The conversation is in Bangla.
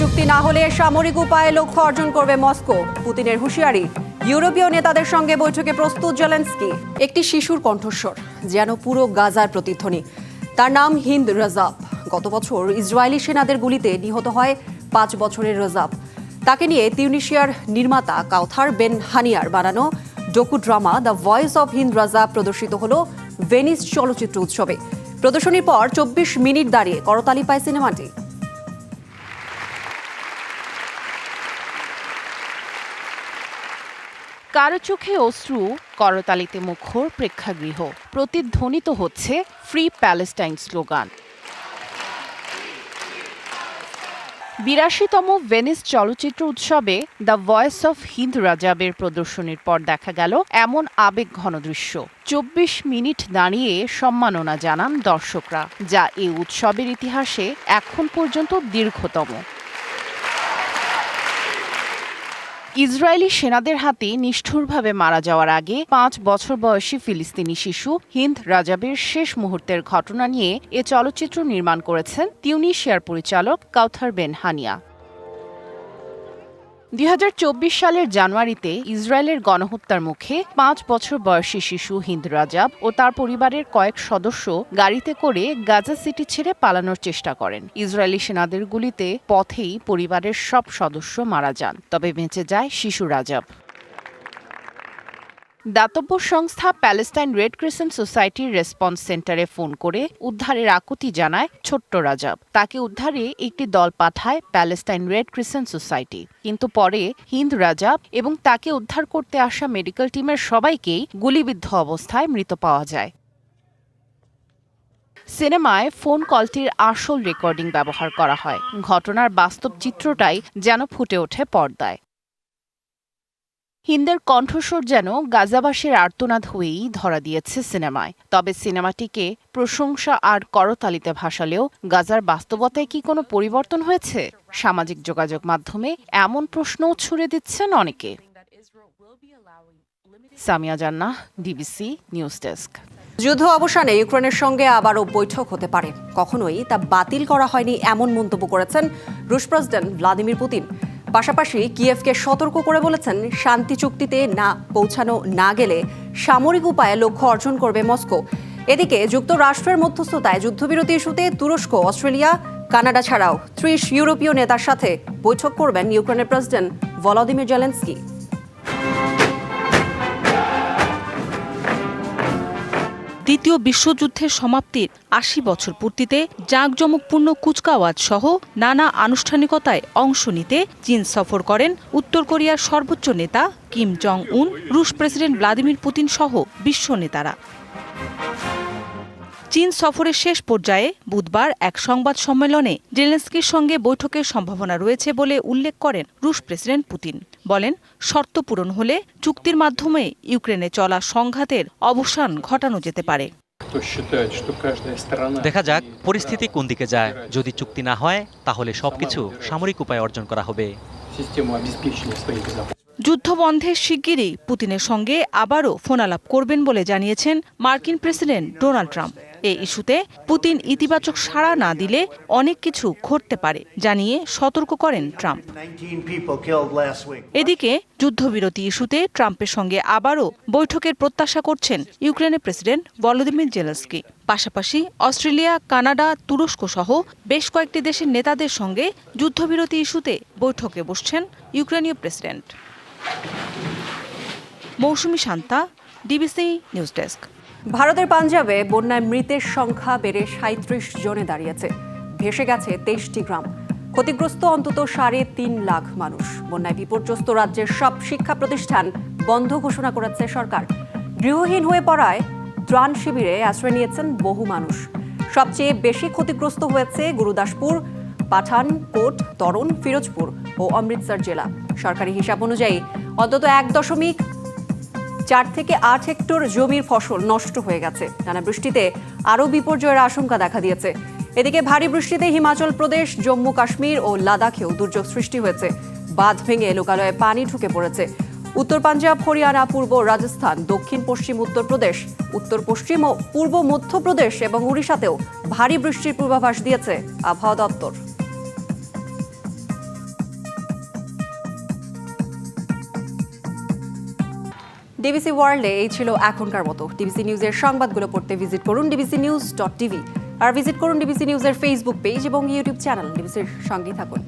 চুক্তি না হলে সামরিক উপায়ে লক্ষ্য অর্জন করবে মস্কো। পুতিনের হুঁশিয়ারি, ইউরোপীয় নেতাদের সঙ্গে বৈঠকে প্রস্তুত জেলেন্সকি, একটি শিশুর কণ্ঠস্বর, যেন পুরো গাজার প্রতিধ্বনি। তার নাম হিন্দ রাজাব। গত বছর ইসরায়েলি সেনাদের গুলিতে নিহত হয় পাঁচ বছরের রাজাব। তাকে নিয়ে তিউনিশিয়ার নির্মাতা কাউথার বেন হানিয়ার বানানো docu drama the voice of Hind Rajab প্রদর্শিত হল ভেনিস চলচ্চিত্র উৎসবে। প্রদর্শনীর পর চব্বিশ মিনিট দাঁড়িয়ে করতালি পায় সিনেমাটি। কারও চোখে অশ্রু, করতালিতে মুখর প্রেক্ষাগৃহ। প্রতিধ্বনিত হচ্ছে ফ্রি প্যালেস্টাইন স্লোগান বিরাশিতম ভেনিস চলচ্চিত্র উৎসবে দ্য ভয়েস অফ হিন্দ রাজাবের প্রদর্শনীর পর দেখা গেল এমন আবেগ ঘন দৃশ্য। চব্বিশ মিনিট দাঁড়িয়ে সম্মাননা জানান দর্শকরা, যা এই উৎসবের ইতিহাসে এখন পর্যন্ত দীর্ঘতম। ইসরায়েলি সেনাদের হাতে নিষ্ঠুরভাবে মারা যাওয়ার আগে পাঁচ বছর বয়সী ফিলিস্তিনি শিশু হিন্দ রাজাবের শেষ মুহূর্তের ঘটনা নিয়ে এ চলচ্চিত্র নির্মাণ করেছেন তিউনিশিয়ার পরিচালক কাউথার বেন হানিয়া। দুই হাজার চব্বিশ সালের জানুয়ারিতে ইসরায়েলের গণহত্যার মুখে পাঁচ বছর বয়সী শিশু হিন্দ রাজাব ও তার পরিবারের কয়েক সদস্য গাড়িতে করে গাজা সিটি ছেড়ে পালানোর চেষ্টা করেন। ইসরায়েলি সেনাদের গুলিতে পথেই পরিবারের সব সদস্য মারা যান, তবে বেঁচে যায় শিশু রাজাব। দাতব্য সংস্থা প্যালেস্টাইন রেড ক্রিসেন্ট সোসাইটির রেসপন্স সেন্টারে ফোন করে উদ্ধারের আকুতি জানায় ছোট্ট রাজাব। তাকে উদ্ধারে একটি দল পাঠায় প্যালেস্টাইন রেড ক্রিসেন্ট সোসাইটি। কিন্তু পরে হিন্দ রাজাব এবং তাকে উদ্ধার করতে আসা মেডিকেল টিমের সবাইকেই গুলিবিদ্ধ অবস্থায় মৃত পাওয়া যায়। সিনেমায় ফোন কলটির আসল রেকর্ডিং ব্যবহার করা হয়। ঘটনার বাস্তব চিত্রটাই যেন ফুটে ওঠে পর্দায়। হিন্দের কণ্ঠস্বর যেন গাজাবাসীর আর্তনাদ হয়েই ধরা দিয়েছে সিনেমায়। তবে সিনেমাটিকে প্রশংসা আর করতালিতে ভাসালেও গাজার বাস্তবতায় কি কোনো পরিবর্তন হয়েছে? সামাজিক যোগাযোগ মাধ্যমে এমন প্রশ্নও ছুড়ে দিচ্ছেন অনেকে। সামিয়া জান্নাহ ডিবিসি নিউজ ডেস্ক যুদ্ধ অবসানে ইউক্রেনের সঙ্গে আবারও বৈঠক হতে পারে। কখনোই তা বাতিল করা হয়নি এমন মন্তব্য করেছেন রুশ প্রেসিডেন্ট ভ্লাদিমির পুতিন। পাশাপাশি কিয়েভকে সতর্ক করে বলেছেন, শান্তি চুক্তিতে না পৌঁছানো না গেলে সামরিক উপায়ে লক্ষ্য অর্জন করবে মস্কো। এদিকে যুক্তরাষ্ট্রের মধ্যস্থতায় যুদ্ধবিরতি ইস্যুতে তুরস্ক, অস্ট্রেলিয়া, কানাডা ছাড়াও ত্রিশ ইউরোপীয় নেতার সাথে বৈঠক করবেন ইউক্রেনের প্রেসিডেন্ট ভলাদিমির জেলেন্সকি। দ্বিতীয় বিশ্বযুদ্ধের সমাপ্তির আশি বছর পূর্তিতে জাঁকজমকপূর্ণ কুচকাওয়াজ সহ নানা আনুষ্ঠানিকতায় অংশ নিতে চীন সফর করেন উত্তর কোরিয়ার সর্বোচ্চ নেতা কিম জং উন রুশ প্রেসিডেন্ট ভ্লাদিমির পুতিন সহ বিশ্ব নেতারা। চীন সফরের শেষ পর্যায়ে বুধবার এক সংবাদ সম্মেলনে জেলেন্সকির সঙ্গে বৈঠকের সম্ভাবনা রয়েছে বলে উল্লেখ করেন রুশ প্রেসিডেন্ট পুতিন। বলেন শর্ত পূরণ হলে চুক্তির মাধ্যমে ইউক্রেনে চলা সংঘাতের অবসান ঘটানো যেতে পারে। দেখা যাক পরিস্থিতি কোন দিকে যায়। যদি চুক্তি না হয় তাহলে সবকিছু সামরিক উপায় অর্জন করা হবে। যুদ্ধ বন্ধের শিগগিরই পুতিনের সঙ্গে আবারও ফোনালাপ করবেন বলে জানিয়েছেন মার্কিন প্রেসিডেন্ট ডোনাল্ড ট্রাম্প। এই ইস্যুতে পুতিন ইতিবাচক সাড়া না দিলে অনেক কিছু ঘটতে পারে জানিয়ে সতর্ক করেন Trump. 19 people killed last week. এদিকে যুদ্ধবিরতি ইস্যুতে ট্রাম্পের সঙ্গে আবারও বৈঠকের প্রত্যাশা করছেন ইউক্রেনের প্রেসিডেন্ট ভলোদিমির জেলেন্সকি। পাশাপাশি অস্ট্রেলিয়া কানাডা তুরস্ক সহ বেশ কয়েকটি দেশের নেতাদের সঙ্গে যুদ্ধবিরতি ইস্যুতে বৈঠকে বসছেন ইউক্রেনীয় president. Mousumi Shanta DBC news desk. ভারতের পাঞ্জাবে বন্যায় মৃতের সংখ্যা বেড়ে সাঁত্রিশ জনে দাঁড়িয়েছে। ভেসে গেছে তেইশটি গ্রাম। ক্ষতিগ্রস্ত অন্তত সাড়ে তিন লাখ মানুষ। বন্যায় বিপর্যস্ত রাজ্যের সব শিক্ষা প্রতিষ্ঠান বন্ধ ঘোষণা করেছে সরকার। গৃহহীন হয়ে পড়ায় ত্রাণ শিবিরে আশ্রয় নিয়েছেন বহু মানুষ। সবচেয়ে বেশি ক্ষতিগ্রস্ত হয়েছে গুরুদাসপুর, পাঠানকোট, তরুণ, ফিরোজপুর ও অমৃতসর জেলা। সরকারি হিসাব অনুযায়ী অন্তত এক দশমিক চার থেকে আট হেক্টর জমির ফসল নষ্ট হয়ে গেছে। টানা বৃষ্টিতে আরও বিপর্যয়ের আশঙ্কা দেখা দিয়েছে। এদিকে ভারী বৃষ্টিতে হিমাচল প্রদেশ, জম্মু কাশ্মীর ও লাদাখেও দুর্যোগ সৃষ্টি হয়েছে। বাঁধ ভেঙে লোকালয়ে পানি ঢুকে পড়েছে। উত্তর পাঞ্জাব, হরিয়ানা, পূর্ব রাজস্থান, দক্ষিণ, পশ্চিম উত্তরপ্রদেশ উত্তর পশ্চিম ও পূর্ব মধ্যপ্রদেশ এবং উড়িষ্যাতেও ভারী বৃষ্টির পূর্বাভাস দিয়েছে আবহাওয়া দপ্তর। ডিবিসি ওয়ার্ল্ডে এই ছিল এখনকার মতো। ডিবিসি নিউজের সংবাদগুলো পড়তে ভিজিট করুন ডিবিসি নিউজ ডট টিভি আর ভিজিট করুন ডিবিসি নিউজের ফেসবুক পেজ এবং ইউটিউব চ্যানেল ডিবিসির সঙ্গেই থাকুন।